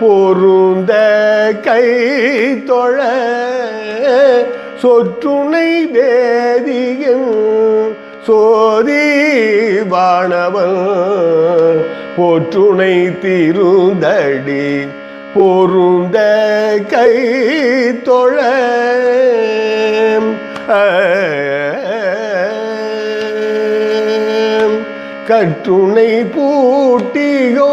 பொருந்த கை தொழ சொற்றுணை வேதியும் சோதி வாணவன் போற்றுணை திருந்தடி பொருந்த கை தொழ. கற்றுணை பூட்டியோ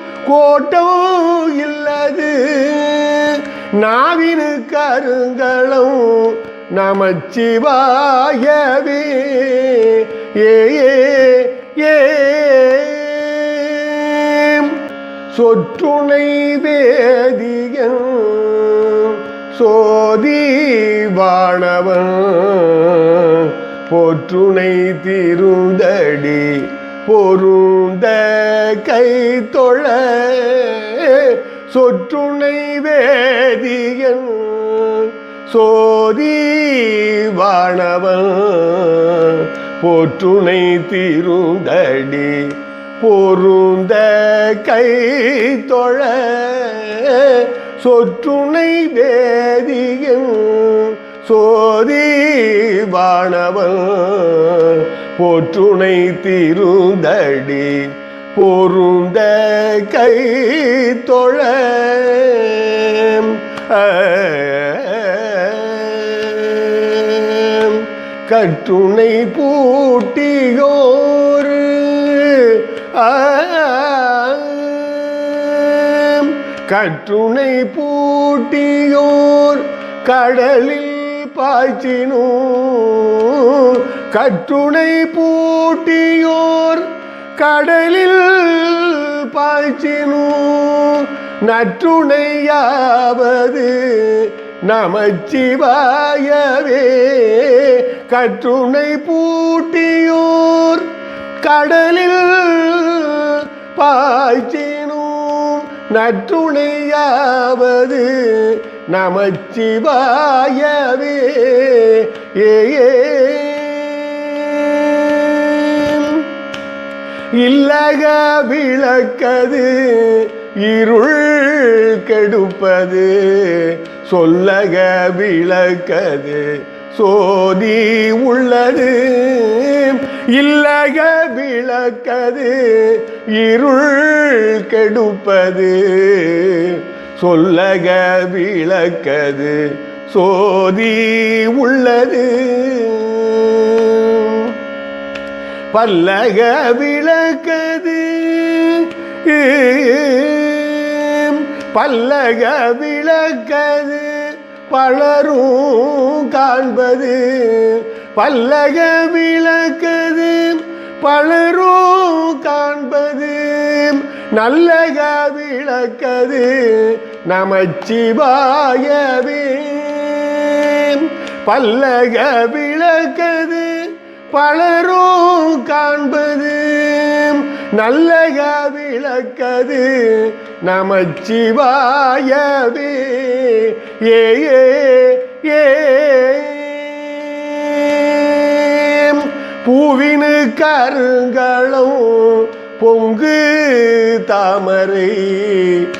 கோட்டமும் இல்லது. நாவினு கருங்களும் நமச்சிவாயவே. ஏ ஏ ஏ. சொற்றுணை வேதியன் சோதி வாணவன் போற்றுணை திருந்தடி பொருந்த கை தொழ சொற்றுணை வேதியன் சோதி வாணவன் போற்றுணை திருந்தடி பொருந்த கை தொழ சொற்றுணை வேதியன் சோதி வாணவன் போற்றுணை தீருந்தடி பொருந்த கை தொழ. கற்றுணை பூட்டியோர் கற்றுணை பூட்டியோர் கடலில் பாய்ச்சினோ கட்டுணை பூட்டியோர் கடலில் பாய்ச்சினோ நற்றுணையாவது நமச்சிவாயவே. கற்றுணை பூட்டியோர் கடலில் பாய்ச்சினும். நற்றுணையாவது நமச்சிவாயவே. ஏ இல்லக விளக்கது இருள் கெடுப்பது சொல்லக விளக்கது சோதி உள்ளது. இல்லக விளக்கது இருள் கெடுப்பது சொல்லக விளக்கது சோதி உள்ளது. பல்லக விளக்கது பல்லக விளக்கது பலரும் காண்பது. பல்லக விளக்கது பலரும் காண்பது. நல்லக விளக்கது நமச்சிவாயவே பல்லக விளக்கது பலரும் காண்பது. நல்லக விளக்கது நமச்சிவாயவே. ஏ ஏ ஏ. பூவினு கருங்களும் பொங்கு தாமரை.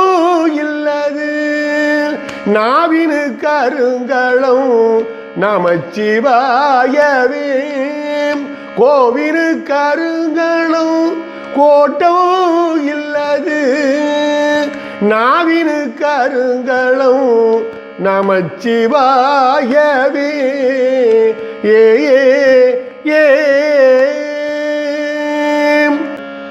இல்லது நாவினு கருங்களும் நமச்சிவாயவே. கோவினு கருங்களும் கோட்டமும் இல்லது. நாவினு கருங்களும் நமச்சிவாயவே. ஏ ஏ.